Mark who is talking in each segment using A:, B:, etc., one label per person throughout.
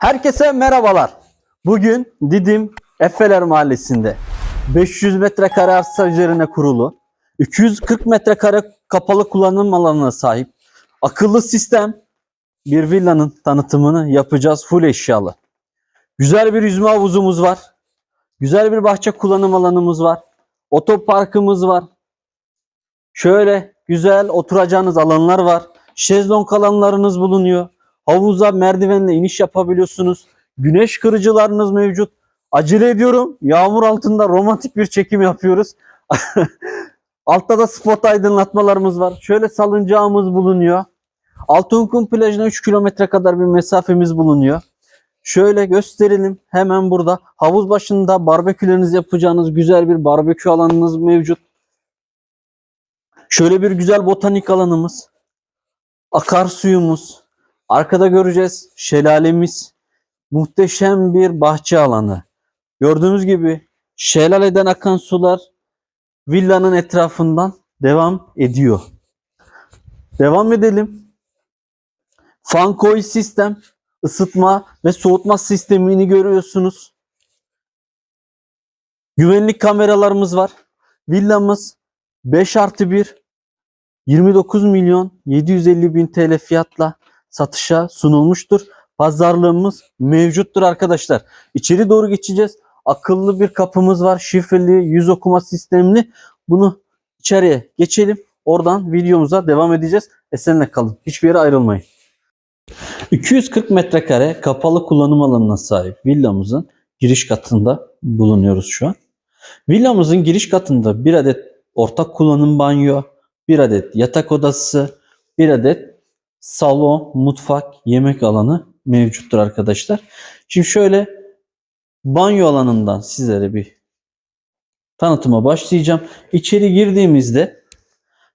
A: Herkese merhabalar. Bugün Didim Effeler Mahallesi'nde 500 metrekare arsa üzerine kurulu, 240 metrekare kapalı kullanım alanına sahip akıllı sistem bir villanın tanıtımını yapacağız full eşyalı. Güzel bir yüzme havuzumuz var. Güzel bir bahçe kullanım alanımız var. Otoparkımız var. Şöyle güzel oturacağınız alanlar var. Şezlong alanlarınız bulunuyor. Havuza merdivenle iniş yapabiliyorsunuz. Güneş kırıcılarınız mevcut. Acele ediyorum. Yağmur altında romantik bir çekim yapıyoruz. Altta da spot aydınlatmalarımız var. Şöyle salıncağımız bulunuyor. Altınkum plajına 3 kilometre kadar bir mesafemiz bulunuyor. Şöyle gösterelim. Hemen burada havuz başında barbekülerinizi yapacağınız güzel bir barbekü alanınız mevcut. Şöyle bir güzel botanik alanımız. Akarsuyumuz. Arkada göreceğiz şelalemiz. Muhteşem bir bahçe alanı. Gördüğünüz gibi şelaleden akan sular villanın etrafından devam ediyor. Devam edelim. Fankoy sistem ısıtma ve soğutma sistemini görüyorsunuz. Güvenlik kameralarımız var. Villamız 5 artı 1 29 milyon 750 bin TL fiyatla satışa sunulmuştur. Pazarlığımız mevcuttur arkadaşlar. İçeri doğru geçeceğiz. Akıllı bir kapımız var. Şifreli yüz okuma sistemli. Bunu içeriye geçelim. Oradan videomuza devam edeceğiz. Esenle kalın. Hiçbir yere ayrılmayın. 240 metrekare kapalı kullanım alanına sahip villamızın giriş katında bulunuyoruz şu an. Villamızın giriş katında bir adet ortak kullanım banyo, bir adet yatak odası, bir adet salon, mutfak, yemek alanı mevcuttur arkadaşlar. Şimdi şöyle banyo alanından sizlere bir tanıtıma başlayacağım. İçeri girdiğimizde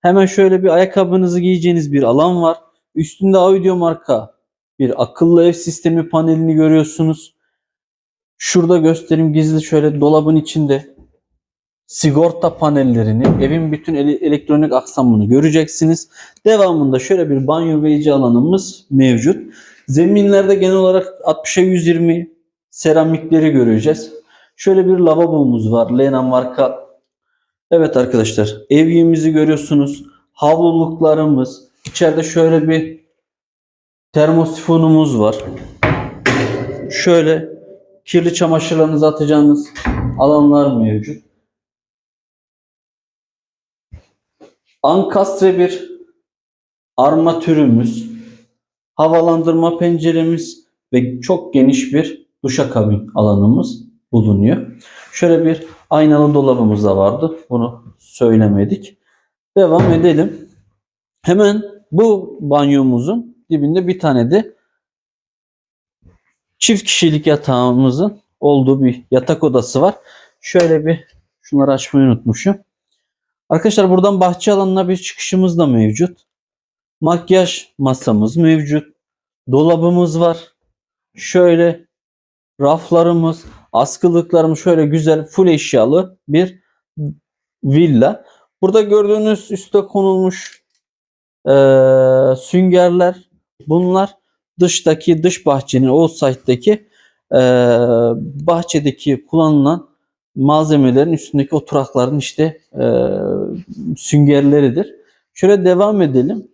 A: hemen şöyle bir ayakkabınızı giyeceğiniz bir alan var. Üstünde audio marka bir akıllı ev sistemi panelini görüyorsunuz. Şurada göstereyim gizli şöyle dolabın içinde sigorta panellerini, evin bütün ele- elektronik aksamını göreceksiniz. Devamında şöyle bir banyo ve iç alanımız mevcut. Zeminlerde genel olarak 60'a 120 seramikleri göreceğiz. Şöyle bir lavabomuz var. Lena marka. Evet arkadaşlar evyemizi görüyorsunuz. Havluluklarımız. İçeride şöyle bir termosifonumuz var. Şöyle kirli çamaşırlarınızı atacağınız alanlar mevcut. Ankastre bir armatürümüz, havalandırma penceremiz ve çok geniş bir duşakabin alanımız bulunuyor. Şöyle bir aynalı dolabımız da vardı. Bunu söylemedik. Devam edelim. Hemen bu banyomuzun dibinde bir tane de çift kişilik yatağımızın olduğu bir yatak odası var. Şöyle bir şunları açmayı unutmuşum. Arkadaşlar buradan bahçe alanına bir çıkışımız da mevcut. Makyaj masamız mevcut. Dolabımız var. Şöyle raflarımız, askılıklarımız şöyle güzel full eşyalı bir villa. Burada gördüğünüz üste konulmuş eee, süngerler bunlar dıştaki dış bahçenin o site'deki eee, bahçedeki kullanılan malzemelerin üstündeki oturakların işte eee, süngerleridir. Şöyle devam edelim.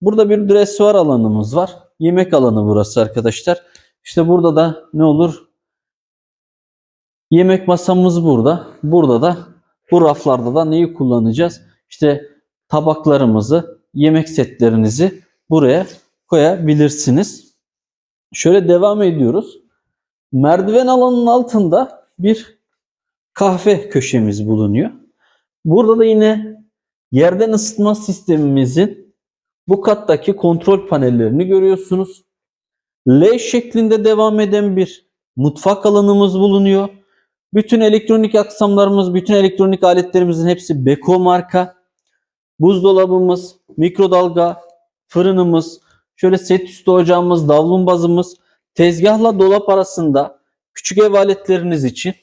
A: Burada bir dressuar alanımız var. Yemek alanı burası arkadaşlar. İşte burada da ne olur? Yemek masamız burada. Burada da bu raflarda da neyi kullanacağız? İşte tabaklarımızı, yemek setlerinizi buraya koyabilirsiniz. Şöyle devam ediyoruz. Merdiven alanının altında bir kahve köşemiz bulunuyor. Burada da yine yerden ısıtma sistemimizin bu kattaki kontrol panellerini görüyorsunuz. L şeklinde devam eden bir mutfak alanımız bulunuyor. Bütün elektronik aksamlarımız, bütün elektronik aletlerimizin hepsi Beko marka. Buzdolabımız, mikrodalga, fırınımız, şöyle set üstü ocağımız, davlumbazımız, tezgahla dolap arasında küçük ev aletleriniz için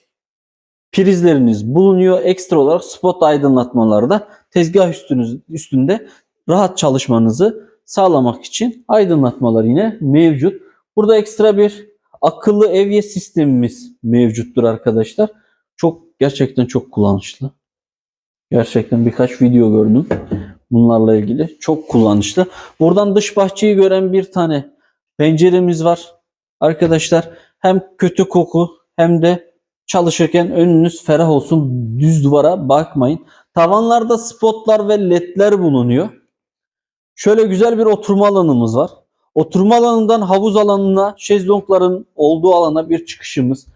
A: prizleriniz bulunuyor. Ekstra olarak spot aydınlatmaları da tezgah üstünüz, üstünde rahat çalışmanızı sağlamak için aydınlatmalar yine mevcut. Burada ekstra bir akıllı evye sistemimiz mevcuttur arkadaşlar. Çok gerçekten çok kullanışlı. Gerçekten birkaç video gördüm bunlarla ilgili. Çok kullanışlı. Buradan dış bahçeyi gören bir tane penceremiz var. Arkadaşlar hem kötü koku hem de çalışırken önünüz ferah olsun. Düz duvara bakmayın. Tavanlarda spotlar ve ledler bulunuyor. Şöyle güzel bir oturma alanımız var. Oturma alanından havuz alanına, şezlongların olduğu alana bir çıkışımız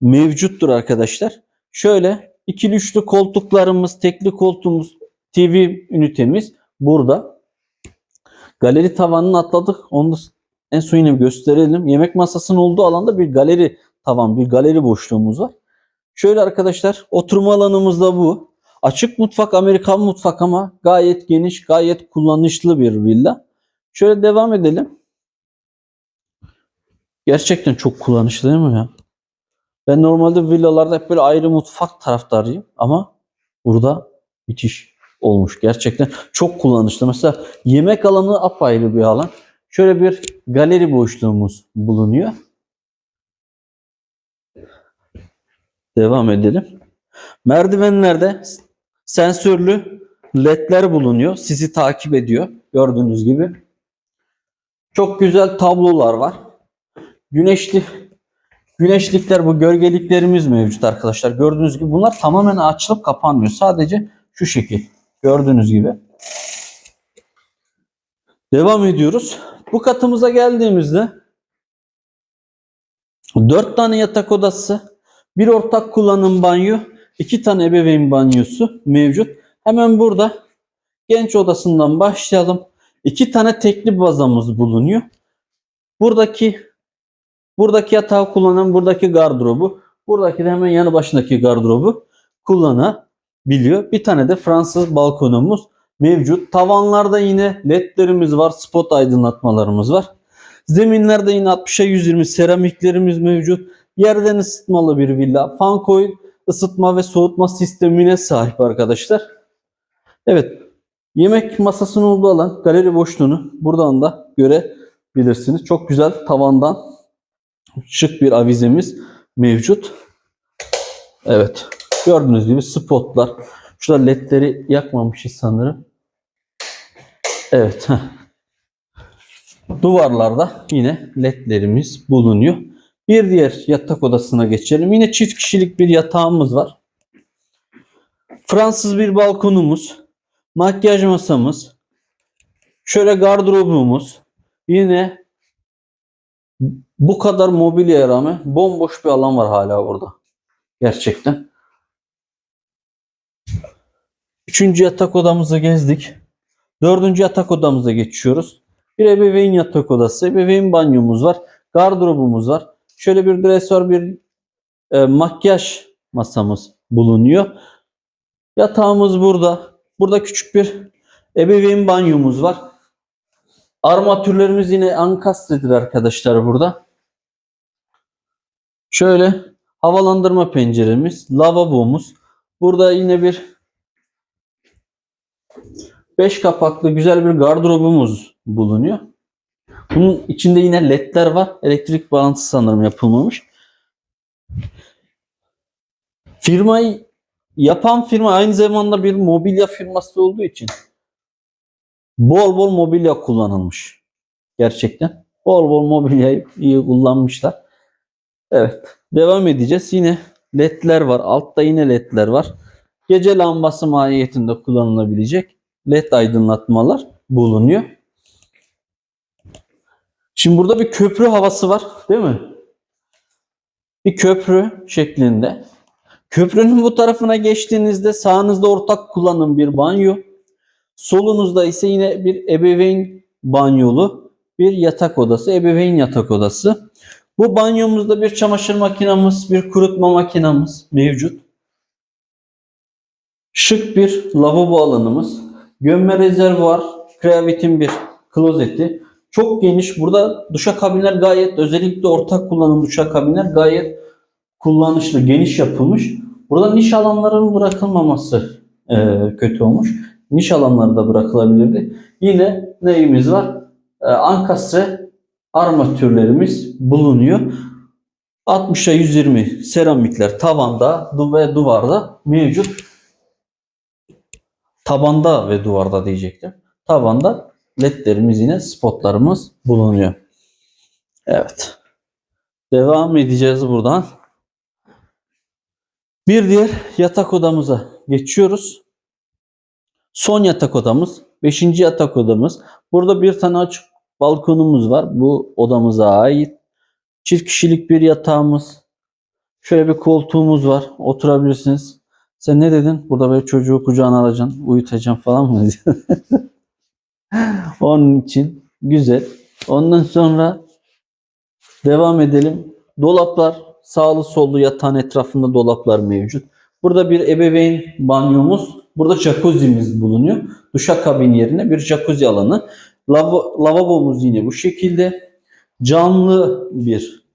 A: mevcuttur arkadaşlar. Şöyle ikili üçlü koltuklarımız, tekli koltuğumuz, TV ünitemiz burada. Galeri tavanını atladık. Onu en son yine gösterelim. Yemek masasının olduğu alanda bir galeri tavan, bir galeri boşluğumuz var. Şöyle arkadaşlar oturma alanımız da bu. Açık mutfak, Amerikan mutfak ama gayet geniş, gayet kullanışlı bir villa. Şöyle devam edelim. Gerçekten çok kullanışlı değil mi ya? Ben normalde villalarda hep böyle ayrı mutfak taraftarıyım ama burada müthiş olmuş gerçekten. Çok kullanışlı. Mesela yemek alanı apayrı bir alan. Şöyle bir galeri boşluğumuz bulunuyor. Devam edelim. Merdivenlerde sensörlü ledler bulunuyor. Sizi takip ediyor. Gördüğünüz gibi. Çok güzel tablolar var. Güneşli güneşlikler bu gölgeliklerimiz mevcut arkadaşlar. Gördüğünüz gibi bunlar tamamen açılıp kapanmıyor. Sadece şu şekil. Gördüğünüz gibi. Devam ediyoruz. Bu katımıza geldiğimizde 4 tane yatak odası, bir ortak kullanım banyo, iki tane ebeveyn banyosu mevcut. Hemen burada genç odasından başlayalım. İki tane tekli bazamız bulunuyor. Buradaki buradaki yatağı kullanan buradaki gardırobu, buradaki de hemen yanı başındaki gardırobu kullanabiliyor. Bir tane de Fransız balkonumuz mevcut. Tavanlarda yine ledlerimiz var, spot aydınlatmalarımız var. Zeminlerde yine 60'a 120 seramiklerimiz mevcut. Yerden ısıtmalı bir villa. Fan coil ısıtma ve soğutma sistemine sahip arkadaşlar. Evet. Yemek masasının olduğu alan galeri boşluğunu buradan da görebilirsiniz. Çok güzel tavandan şık bir avizemiz mevcut. Evet. Gördüğünüz gibi spotlar. Şurada ledleri yakmamışız sanırım. Evet. Duvarlarda yine ledlerimiz bulunuyor. Bir diğer yatak odasına geçelim. Yine çift kişilik bir yatağımız var. Fransız bir balkonumuz. Makyaj masamız. Şöyle gardırobumuz. Yine bu kadar mobilyaya rağmen bomboş bir alan var hala burada. Gerçekten. Üçüncü yatak odamızı gezdik. Dördüncü yatak odamıza geçiyoruz. Bir ebeveyn yatak odası, ebeveyn banyomuz var. Gardırobumuz var. Şöyle bir dresör, bir e, makyaj masamız bulunuyor. Yatağımız burada. Burada küçük bir ebeveyn banyomuz var. Armatürlerimiz yine ankastredir arkadaşlar burada. Şöyle havalandırma penceremiz, lavabomuz. Burada yine bir 5 kapaklı güzel bir gardırobumuz bulunuyor. Bunun içinde yine ledler var. Elektrik bağlantısı sanırım yapılmamış. Firmayı yapan firma aynı zamanda bir mobilya firması olduğu için bol bol mobilya kullanılmış. Gerçekten. Bol bol mobilyayı iyi kullanmışlar. Evet. Devam edeceğiz. Yine ledler var. Altta yine ledler var. Gece lambası mahiyetinde kullanılabilecek led aydınlatmalar bulunuyor. Şimdi burada bir köprü havası var değil mi? Bir köprü şeklinde. Köprünün bu tarafına geçtiğinizde sağınızda ortak kullanım bir banyo. Solunuzda ise yine bir ebeveyn banyolu bir yatak odası, ebeveyn yatak odası. Bu banyomuzda bir çamaşır makinamız, bir kurutma makinamız mevcut. Şık bir lavabo alanımız. Gömme rezervuar, kreavitin bir klozeti. Çok geniş. Burada duşakabinler gayet özellikle ortak kullanım duşakabinler gayet kullanışlı, geniş yapılmış. Burada niş alanların bırakılmaması e, kötü olmuş. Niş alanları da bırakılabilirdi. Yine neyimiz var? E, ankastre armatürlerimiz bulunuyor. 60'a 120 seramikler tavanda ve duvarda mevcut. Tabanda ve duvarda diyecektim. Tavanda ledlerimiz yine spotlarımız bulunuyor. Evet. Devam edeceğiz buradan. Bir diğer yatak odamıza geçiyoruz. Son yatak odamız. Beşinci yatak odamız. Burada bir tane açık balkonumuz var. Bu odamıza ait. Çift kişilik bir yatağımız. Şöyle bir koltuğumuz var. Oturabilirsiniz. Sen ne dedin? Burada böyle çocuğu kucağına alacaksın, uyutacaksın falan mı? Onun için güzel. Ondan sonra devam edelim. Dolaplar sağlı sollu yatağın etrafında dolaplar mevcut. Burada bir ebeveyn banyomuz, burada jacuzzi'miz bulunuyor. Duşakabin yerine bir jacuzzi alanı. Lava- lavabomuz yine bu şekilde. Camlı bir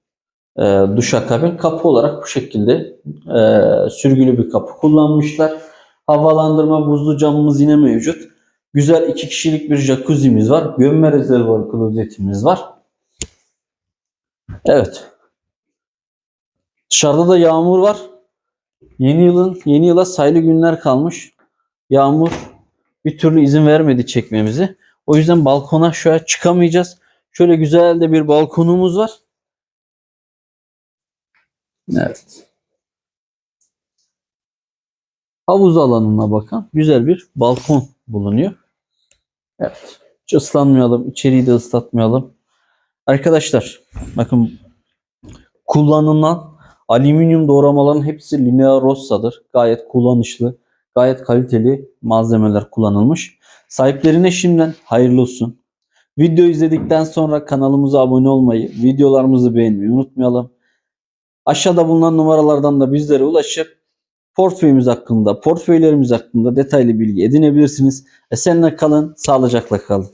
A: e, duşakabin. Kapı olarak bu şekilde e, sürgülü bir kapı kullanmışlar. Havalandırma buzlu camımız yine mevcut. Güzel iki kişilik bir jacuzzi'miz var. Gömme rezervuar klozetimiz var. Evet. Dışarıda da yağmur var. Yeni yılın yeni yıla sayılı günler kalmış. Yağmur bir türlü izin vermedi çekmemizi. O yüzden balkona şu an çıkamayacağız. Şöyle güzel de bir balkonumuz var. Evet. Havuz alanına bakan güzel bir balkon bulunuyor. Evet. Hiç ıslanmayalım. içeriği de ıslatmayalım. Arkadaşlar bakın kullanılan alüminyum doğramaların hepsi Linea Rossa'dır. Gayet kullanışlı, gayet kaliteli malzemeler kullanılmış. Sahiplerine şimdiden hayırlı olsun. Video izledikten sonra kanalımıza abone olmayı, videolarımızı beğenmeyi unutmayalım. Aşağıda bulunan numaralardan da bizlere ulaşıp portföyümüz hakkında, portföylerimiz hakkında detaylı bilgi edinebilirsiniz. Esenle kalın, sağlıcakla kalın.